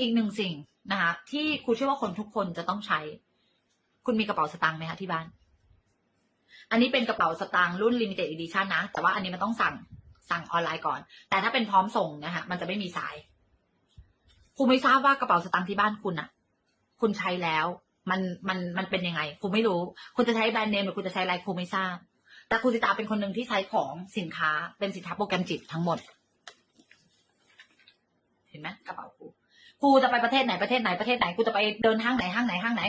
อีกหนึ่งสิ่งนะคะที่ครูเชื่อว่าคนทุกคนจะต้องใช้ คุณมีกระเป๋าสตางค์ไหมคะที่บ้าน อันนี้เป็นกระเป๋าสตางค์รุ่น limited edition นะ แต่ว่าอันนี้มันต้องสั่งสั่งออนไลน์ก่อน แต่ถ้าเป็นพร้อมส่งนะคะมันจะไม่มีสายครูไม่ทราบว่ากระเป๋าสตางค์ที่บ้านคุณอะคุณใช้แล้วมันมันมันเป็นยังไงครูไม่รู้ คุณจะใช้แบรนด์เนมหรือคุณจะใช้อะไรครูไม่ทราบ แต่ครูสิตาเป็นคนหนึ่งที่ใช้ของสินค้าเป็นสินค้าโปรแกรมจิตทั้งหมด นไหมกระเป๋าครูครูจะไปประเทศไหนประเทศไหนประเทศไหนครูจะไปเดินห้างไหนห้างไหนห้างไหน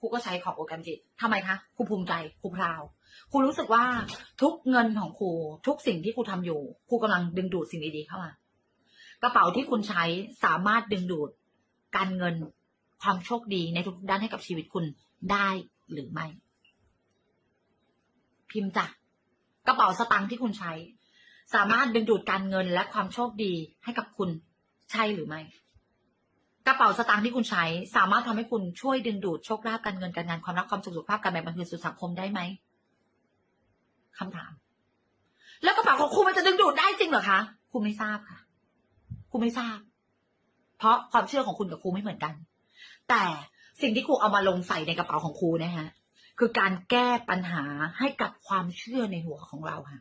ครูก็ใช้ของโปรแกรมจิตทำไมคะครูภูมิใจครูพราวครูรู้สึกว่าทุกเงินของครูทุกสิ่งที่ครูทำอยู่ครูกำลังดึงดูดสิ่งดีๆเข้ามากระเป๋าที่คุณใช้สามารถดึงดูดการเงินความโชคดีในทุกด้านให้กับชีวิตคุณได้หรือไม่ พิมพ์จ้ะกระเป๋าสตางค์ที่คุณใช้ สามารถดึงดูดการเงินและความโชคดีให้กับคุณ ใช่หรือไม่ กระเป๋าสตางค์ที่คุณใช้ สามารถทำให้คุณช่วยดึงดูดโชคลาภการเงินการงานความรักความสุขสุขภาพการแบ่งปันคืนสู่สังคมได้ไหมคำถาม แล้วกระเป๋าของคุณมันจะดึงดูดได้จริงเหรอคะครูไม่ทราบค่ะครูไม่ทราบ เพราะความเชื่อของคุณกับครูไม่เหมือนกัน แต่สิ่งที่ครูเอามาลงใส่ในกระเป๋าของครูนะฮะคือการแก้ปัญหาให้กับความเชื่อในหัวของเราค่ะ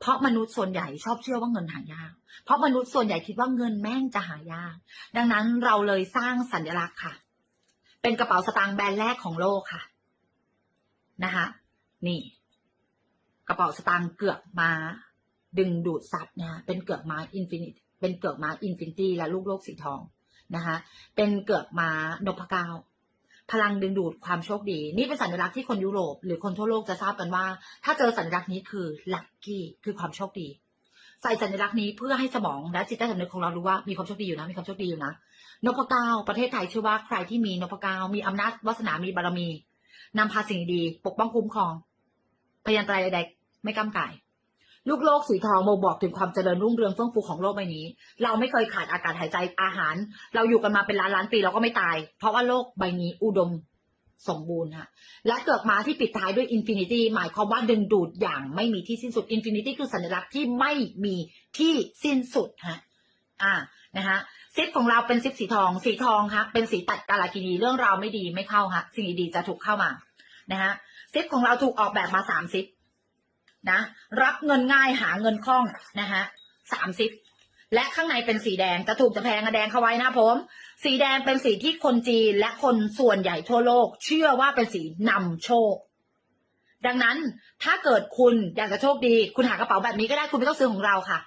เพราะมนุษย์ส่วนใหญ่ชอบเชื่อว่าเงินหายาก เพราะมนุษย์ส่วนใหญ่คิดว่าเงินแม่งจะหายาก ดังนั้นเราเลยสร้างสัญลักษณ์ค่ะ เป็นกระเป๋าสตางค์แบรนด์แรกของโลกค่ะ นะคะนี่ กระเป๋าสตางค์เกือกมาดึงดูดซับนะเป็นเกือกม้าอินฟินิตเป็นเกือกม้าอินฟินิตี้และลูกโลกสีทองนะคะเป็นเกือกม้านพเก้า พลังดึงดูดความโชคดี นี่เป็นสัญลักษณ์ที่คนยุโรป หรือคนทั่วโลกจะทราบกันว่า ถ้าเจอสัญลักษณ์นี้คือลัคกี้คือความโชคดี ใส่สัญลักษณ์นี้เพื่อให้สมองและจิตใต้สำนึกของเรารู้ว่ามีความโชคดีอยู่นะมีความโชคดีอยู่นะนพเก้าประเทศไทยเชื่อว่าใครที่มีนพเก้ามีอำนาจวาสนามีบารมีนำพาสิ่งดีปกป้องคุ้มครองพยันตรายใดๆไม่ก้ำก่าย ลูกโลกสีทองบอกถึงความเจริญรุ่งเรืองเฟื่องฟูของโลกใบนี้ เราไม่เคยขาดอากาศหายใจอาหาร เราอยู่กันมาเป็นล้านล้านปีเราก็ไม่ตาย เพราะว่าโลกใบนี้อุดมสมบูรณ์ค่ะ และเกิดมาที่ปิดท้ายด้วยอินฟินิตี้หมายความว่าดึงดูดอย่างไม่มีที่สิ้นสุดอินฟินิตี้คือสัญลักษณ์ที่ไม่มีที่สิ้นสุดฮะอ่านะคะซิปของเราเป็นซิปสีทอง สีทองค่ะเป็นสีตัดกาลากินีเรื่องราวไม่ดีไม่เข้าฮะสิ่งดีๆจะถูกเข้ามานะฮะซิปของเราถูกออกแบบมาสามซิป นะรับเงินง่ายหาเงินคล่องนะฮะสามสิบและข้างในเป็นสีแดงจะถูกจะแพงอะแดงเข้าไว้นะผมสีแดงเป็นสีที่คนจีนและคนส่วนใหญ่ทั่วโลก เชื่อว่าเป็นสีนำโชค ดังนั้นถ้าเกิดคุณอยากจะโชคดี คุณหากระเป๋าแบบนี้ก็ได้คุณไม่ต้องซื้อของเราค่ะ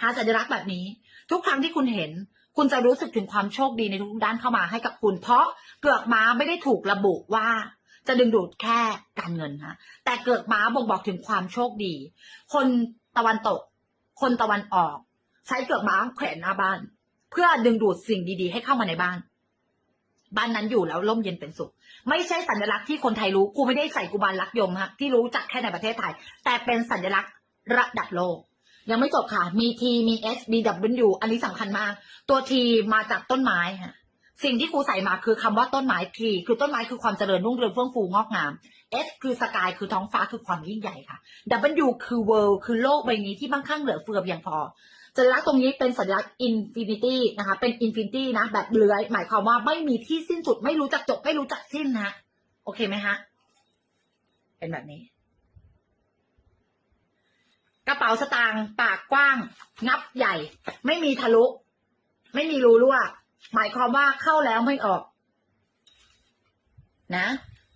หาสัญลักษณ์แบบนี้ ทุกครั้งที่คุณเห็น คุณจะรู้สึกถึงความโชคดีในทุกด้านเข้ามาให้กับคุณ เพราะเกือกม้าไม่ได้ถูกระบุว่า จะดึงดูดแค่การเงินนะแต่เกิดม้าบ่งบอกถึงความโชคดี คนตะวันตก คนตะวันออก ใช้เกิดม้าแขวนหน้าบ้าน เพื่อดึงดูดสิ่งดีๆ ให้เข้ามาในบ้าน บ้านนั้นอยู่แล้วร่มเย็นเป็นสุข ไม่ใช่สัญลักษณ์ที่คนไทยรู้กูไม่ได้ใส่กุมารลักยมฮะที่รู้จักแค่ในประเทศไทย แต่เป็นสัญลักษณ์ระดับโลกยังไม่จบค่ะ มี T มี S มี W อันนี้สำคัญมาก ตัว T มาจากต้นไม้ฮะ สิ่งที่ครูใส่มาคือคำว่าต้นไม้ T คือต้นไม้คือความเจริญรุ่งเรืองเฟื่องฟูงอกงาม S คือสกายคือท้องฟ้าคือความยิ่งใหญ่ค่ะ W คือ world คือโลกใบนี้ที่มั่งคั่งเหลือเฟือเพียงพอสัญลักษณ์ตรงนี้เป็นสัญลักษณ์ infinity นะคะ เป็น infinity นะ แบบเลื้อย หมายความว่าไม่มีที่สิ้นสุด ไม่รู้จักจบ ไม่รู้จักสิ้นนะโอเคไหมฮะเป็นแบบนี้ กระเป๋าสตางค์ปากกว้าง งับใหญ่ ไม่มีทะลุ ไม่มีรูรั่ว หมายความว่าเข้าแล้วไม่ออก นะ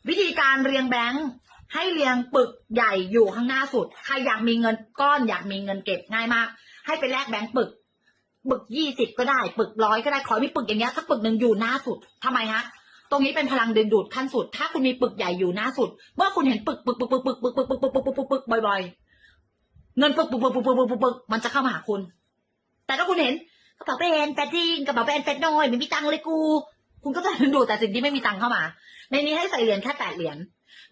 วิธีการเรียงแบงค์ให้เรียงปึกใหญ่อยู่ข้างหน้าสุด ใครอยากมีเงินก้อนอยากมีเงินเก็บง่ายมาก ให้ไปแลกแบงค์ปึก ปึกยี่สิบก็ได้ ปึกร้อยก็ได้ ขอมีปึกอย่างเงี้ยสักปึกหนึ่งอยู่หน้าสุดทำไมฮะ ตรงนี้เป็นพลังดึงดูดขั้นสุด ถ้าคุณมีปึกใหญ่อยู่หน้าสุด เมื่อคุณเห็นปึกปึกปึกปึกปึกปึกปึกปึกปึกปึกปึกปึกปึกบ่อยๆ เงินปึกปึกปึกปึกปึกปึกปึกมันจะเข้ามาหาคุณ แต่ถ้าคุณเห็น กระเป๋าแบรนด์แฟชั่นกระเป๋าแบรนด์แฟตน้อยไม่มีตังค์เลยกู คุณก็จะดูแต่สิ่งที่ไม่มีตังค์เข้ามา ในนี้ให้ใส่เหรียญแค่แปดเหรียญ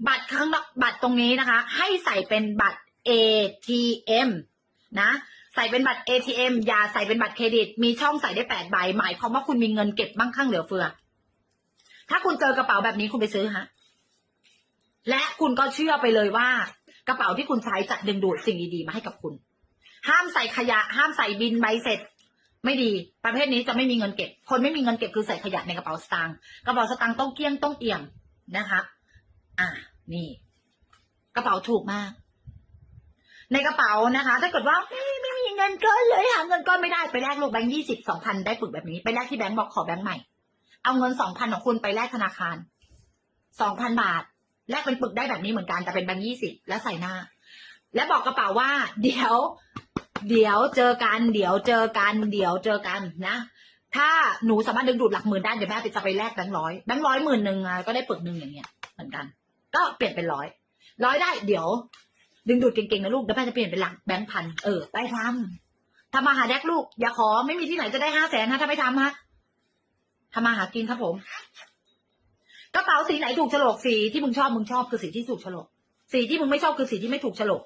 บัตรข้างบัตรตรงนี้นะคะ ให้ใส่เป็นบัตร ATM นะใส่เป็นบัตร ATM อย่าใส่เป็นบัตรเครดิต มีช่องใส่ได้แปดใบ หมายความว่าคุณมีเงินเก็บมั่งคั่งเหลือเฟือ ถ้าคุณเจอกระเป๋าแบบนี้คุณไปซื้อฮะ และคุณก็เชื่อไปเลยว่า กระเป๋าที่คุณใช้จะดึงดูดสิ่งดีๆมาให้กับคุณ ห้ามใส่ขยะ ห้ามใส่บินใบเสร็จ ไม่ดี ประเภทนี้จะไม่มีเงินเก็บ คนไม่มีเงินเก็บคือใส่ขยะในกระเป๋าสตางค์ กระเป๋าสตางค์ต้องเกี้ยงต้องเอี่ยมนะคะ อะนี่ กระเป๋าถูกมาก ในกระเป๋านะคะ ถ้าเกิดว่าไม่ไม่มีเงินก้อนเลยหาเงินก้อนไม่ได้ไปแลกลูกแบงค์ยี่สิบสองพันได้ปึกแบบนี้ ไปแลกที่แบงค์บอกขอแบงค์ใหม่ เอาเงินสองพันของคุณไปแลกธนาคารสองพันบาท แลกเป็นปึกได้แบบนี้เหมือนกันแต่เป็นแบงค์ยี่สิบแล้วใส่หน้า และบอกกระเป๋าว่า เดี๋ยว เดี๋ยวเจอกัน เดี๋ยวเจอกัน เดี๋ยวเจอกันนะ ถ้าหนูสามารถดึงดูดหลักหมื่นได้เดี๋ยวแม่จะไปแลกแบงค์ร้อยแบงค์ร้อยหมื่นหนึ่งก็ได้ปึกหนึ่งอย่างเงี้ยเหมือนกัน ก็เปลี่ยนเป็นร้อยร้อยได้เดี๋ยว ดึงดูดเก่งๆนะลูกเดี๋ยวแม่จะเปลี่ยนเป็นหลักแบงค์พันเออไปทำทำมาหาแดกลูก อย่าขอไม่มีที่ไหนจะได้ห้าแสนนะถ้าไม่ทำฮะทำมาหากินครับผมกระเป๋าสีไหนถูกฉลกสีที่มึงชอบมึงชอบคือสีที่ถูกฉลกสีที่มึงไม่ชอบคือสีที่ไม่ถูกฉลก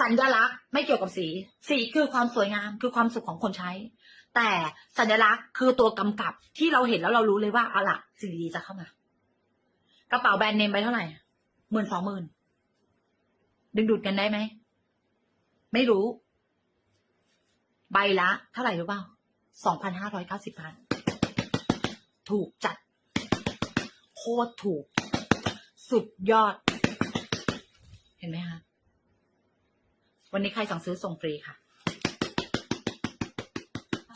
สัญลักษณ์ไม่เกี่ยวกับสี สีคือความสวยงามคือความสุขของคนใช้ แต่สัญลักษณ์คือตัวกำกับที่เราเห็นแล้วเรารู้เลยว่าเอาล่ะสิ่งดีจะเข้ามากระเป๋าแบรนด์เนมไปเท่าไหร่หมื่นสองหมื่นดึงดูดกันได้ไหม ไม่รู้ ใบละเท่าไหร่รู้เปล่าสองพันห้าร้อยเก้าสิบบาทถูกจัด โคตรถูก สุดยอด เห็นไหมคะ วันนี้ใครสั่งซื้อส่งฟรีค่ะ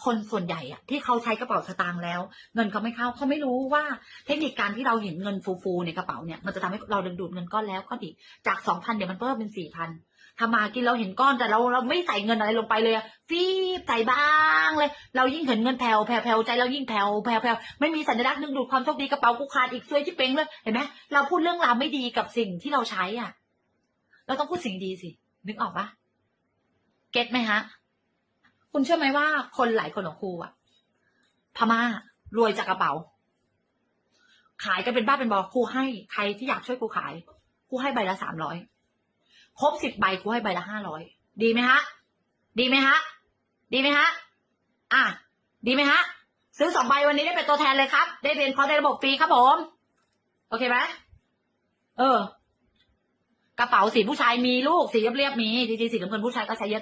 คนส่วนใหญ่อะที่เขาใช้กระเป๋าสตางค์แล้ว เงินเขาไม่เข้าเขาไม่รู้ว่าเทคนิคการที่เราเห็นเงินฟูๆในกระเป๋าเนี่ยมันจะทำให้เราดึงดูดเงินก้อนแล้วก็อีกจากสองพันเดี๋ยวมันเพิ่มเป็นสี่พันทำมากินเราเห็นก้อนแต่เราเราไม่ใส่เงินอะไรลงไปเลยฟีบใส่บ้างเลย เรายิ่งเห็นเงินแผ่วแผ่วใจเรายิ่งแผ่วแผ่วแผ่วไม่มีสัญลักษณ์ดึงดูดความโชคดีกระเป๋ากูขาดอีกซวยที่เป้งเลยเห็นไหมเราพูดเรื่องราวไม่ดีกับสิ่งที่เราใช้อะ เราต้องพูดสิ่งดีสินึกออกปะ เก็ตไหมฮะ คุณเชื่อไหมว่าคนหลายคนของครูอะพม่ารวยจากกระเป๋า ขายกันเป็นบ้าเป็นบอครูให้ใครที่อยากช่วยครูขายครูให้ใบละสามร้อยครบสิบใบครูให้ใบละห้าร้อยดีไหมฮะ ดีไหมฮะ ดีไหมฮะ อะ ดีไหมฮะ ซื้อสองใบวันนี้ได้เป็นตัวแทนเลยครับ ได้เรียนคอร์สในระบบฟรีครับผม โอเคไหมเออ กระเป๋าสีผู้ชายมีลูกสีเรียบๆมีจริงๆสีน้ำเงินผู้ชายก็ใช้เยอะ